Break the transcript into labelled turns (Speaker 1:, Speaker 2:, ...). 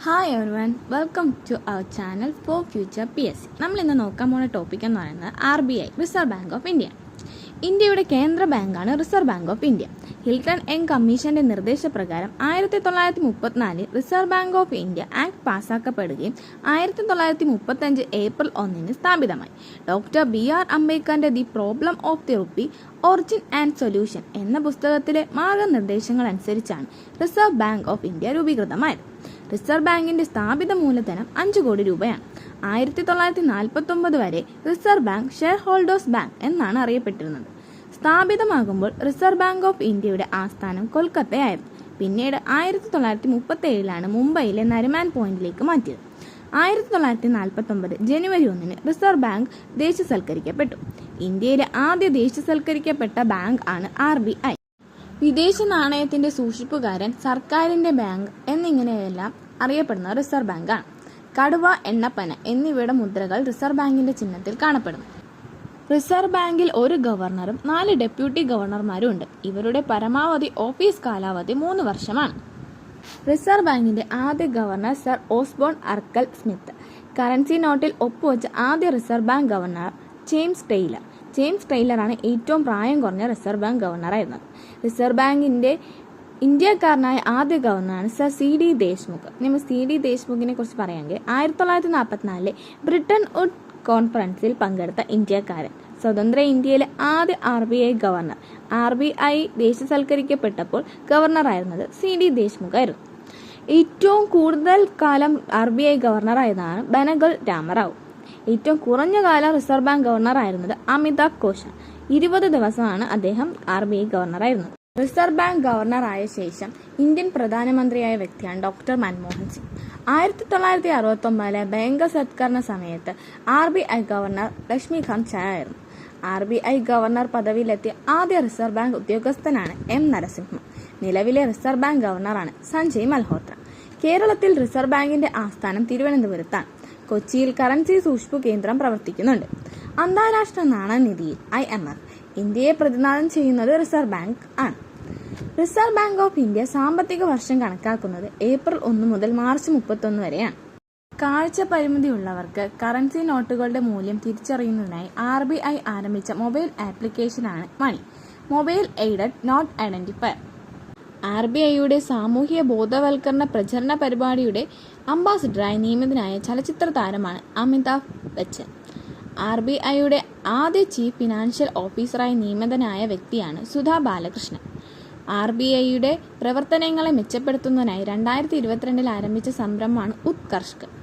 Speaker 1: Hi everyone welcome to our channel for future P S C നമ്മൾ ഇന്ന് നോക്കാൻ പോകുന്ന ടോപ്പിക് എന്ന് പറയുന്നത് R B I reserve bank of India ഇന്ത്യയുടെ കേന്ദ്ര ബാങ്കാണ് reserve bank of India Hilton N കമ്മീഷന്റെ നിർദ്ദേശപ്രകാരം ആയിരത്തി തൊള്ളായിരത്തി മുപ്പത്തിനാലിൽ reserve bank of India act പാസ്സാക്കപ്പെടുകയും ആയിരത്തി തൊള്ളായിരത്തി മുപ്പത്തഞ്ച് ഏപ്രിൽ ഒന്നിന് സ്ഥാപിതമായി. Doctor B R അംബേദ്കറിന്റെ the problem of the rupee origin and solution എന്ന പുസ്തകത്തിലെ മാർഗനിർദ്ദേശങ്ങൾ അനുസരിച്ചാണ് റിസർവ് ബാങ്ക് ഓഫ് ഇന്ത്യ രൂപീകൃതമായത്. റിസർവ് ബാങ്കിന്റെ സ്ഥാപിത മൂലധനം അഞ്ച് കോടി രൂപയാണ്. ആയിരത്തി തൊള്ളായിരത്തി നാൽപ്പത്തി ഒമ്പത് വരെ reserve bank shareholders bank എന്നാണ് അറിയപ്പെട്ടിരുന്നത്. സ്ഥാപിതമാകുമ്പോൾ റിസർവ് ബാങ്ക് ഓഫ് ഇന്ത്യയുടെ ആസ്ഥാനം കൊൽക്കത്തയായിരുന്നു. പിന്നീട് ആയിരത്തി തൊള്ളായിരത്തി മുപ്പത്തി ഏഴിലാണ് മുംബൈയിലെ നരിമാൻ പോയിന്റിലേക്ക് മാറ്റിയത്. ആയിരത്തി തൊള്ളായിരത്തി നാൽപ്പത്തി ഒമ്പത് ജനുവരി ഒന്നിന് റിസർവ് ബാങ്ക് ദേശസൽക്കരിക്കപ്പെട്ടു ഇന്ത്യയിലെ ആദ്യ ദേശസൽക്കരിക്കപ്പെട്ട ബാങ്ക് ആണ് ആർ വിദേശ നാണയത്തിന്റെ സൂക്ഷിപ്പുകാരൻ സർക്കാരിന്റെ ബാങ്ക് എന്നിങ്ങനെയെല്ലാം അറിയപ്പെടുന്ന റിസർവ് ബാങ്കാണ്. കടുവ എണ്ണപ്പന എന്നിവയുടെ മുദ്രകൾ റിസർവ് ബാങ്കിന്റെ ചിഹ്നത്തിൽ കാണപ്പെടുന്നു. റിസർവ് ബാങ്കിൽ ഒരു ഗവർണറും നാല് ഡെപ്യൂട്ടി ഗവർണർമാരും ഉണ്ട്. ഇവരുടെ പരമാവധി ഓഫീസ് കാലാവധി മൂന്ന് വർഷമാണ്. റിസർവ് ബാങ്കിന്റെ ആദ്യ governor sir Osborne Arkell Smith. Currency നോട്ടിൽ ഒപ്പുവെച്ച ആദ്യ reserve bank governor James Taylor. James ടൈലറാണ് ഏറ്റവും പ്രായം കുറഞ്ഞ റിസർവ് ബാങ്ക് ഗവർണറായിരുന്നത്. റിസർവ് ബാങ്കിന്റെ ഇന്ത്യക്കാരനായ ആദ്യ ഗവർണറാണ് സർ സി ഡി ദേശ്മുഖ്. നമ്മൾ സി ഡി ദേശ്മുഖിനെ കുറിച്ച് പറയുമെങ്കിൽ ആയിരത്തി തൊള്ളായിരത്തി നാൽപ്പത്തിനാലിലെ ബ്രിട്ടൻ വുഡ് കോൺഫറൻസിൽ പങ്കെടുത്ത ഇന്ത്യക്കാരൻ സ്വതന്ത്ര ഇന്ത്യയിലെ ആദ്യ R B I governor R B I ദേശസൽക്കരിക്കപ്പെട്ടപ്പോൾ ഗവർണറായിരുന്നത് സി ഡി ദേശ്മുഖായിരുന്നു. ഏറ്റവും കൂടുതൽ കാലം ആർ ബി ഐ ഗവർണറായതാണ് ബനഗൽ രാമറാവു. ഏറ്റവും കുറഞ്ഞ കാലം റിസർവ് ബാങ്ക് ഗവർണർ ആയിരുന്നത് അമിതാഭ് ഘോഷ് ഇരുപത് ദിവസമാണ് അദ്ദേഹം ആർ ബി ഐ ഗവർണറായിരുന്നത് റിസർവ് ബാങ്ക് ഗവർണർ ആയ ശേഷം ഇന്ത്യൻ പ്രധാനമന്ത്രിയായ വ്യക്തിയാണ് ഡോക്ടർ മൻമോഹൻ സിംഗ്. ആയിരത്തി തൊള്ളായിരത്തി അറുപത്തി ഒമ്പതിലെ ബാങ്ക് സത്കരണ സമയത്ത് R B I governor Lakshmikant Jha ആയിരുന്നു. ആർ ബി ഐ ഗവർണർ പദവിയിലെത്തിയ ആദ്യ റിസർവ് ബാങ്ക് ഉദ്യോഗസ്ഥനാണ് എം നരസിംഹ. നിലവിലെ റിസർവ് ബാങ്ക് ഗവർണറാണ് സഞ്ജയ് മൽഹോത്ര. കേരളത്തിൽ റിസർവ് ബാങ്കിന്റെ ആസ്ഥാനം തിരുവനന്തപുരത്താണ്. കൊച്ചിയിൽ കറൻസി സൂക്ഷിപ്പ് കേന്ദ്രം പ്രവർത്തിക്കുന്നുണ്ട്. അന്താരാഷ്ട്ര നാണയനിധിയിൽ ഐ എം എഫ് ഇന്ത്യയെ പ്രതിനിധാനം ചെയ്യുന്നത് റിസർവ് ബാങ്ക് ആണ്. റിസർവ് ബാങ്ക് ഓഫ് ഇന്ത്യ സാമ്പത്തിക വർഷം കണക്കാക്കുന്നത് ഏപ്രിൽ ഒന്ന് മുതൽ മാർച്ച് മുപ്പത്തൊന്ന് വരെയാണ്. കാഴ്ച പരിമിതിയുള്ളവർക്ക് കറൻസി നോട്ടുകളുടെ മൂല്യം തിരിച്ചറിയുന്നതിനായി ആർ ബി ഐ ആരംഭിച്ച മൊബൈൽ ആപ്ലിക്കേഷനാണ് money mobile aided note identifier R B ഐയുടെ സാമൂഹ്യ ബോധവൽക്കരണ പ്രചരണ പരിപാടിയുടെ അംബാസിഡറായി നിയമിതനായ ചലച്ചിത്ര താരമാണ് അമിതാഭ് ബച്ചൻ. ആർ ബി ഐയുടെ ആദ്യ ചീഫ് ഫിനാൻഷ്യൽ ഓഫീസറായി നിയമിതനായ വ്യക്തിയാണ് സുധാ ബാലകൃഷ്ണൻ. ആർ ബി ഐയുടെ പ്രവർത്തനങ്ങളെ മെച്ചപ്പെടുത്തുന്നതിനായി രണ്ടായിരത്തി ഇരുപത്തിരണ്ടിൽ ആരംഭിച്ച സംരംഭമാണ് ഉത്കർഷ്ക്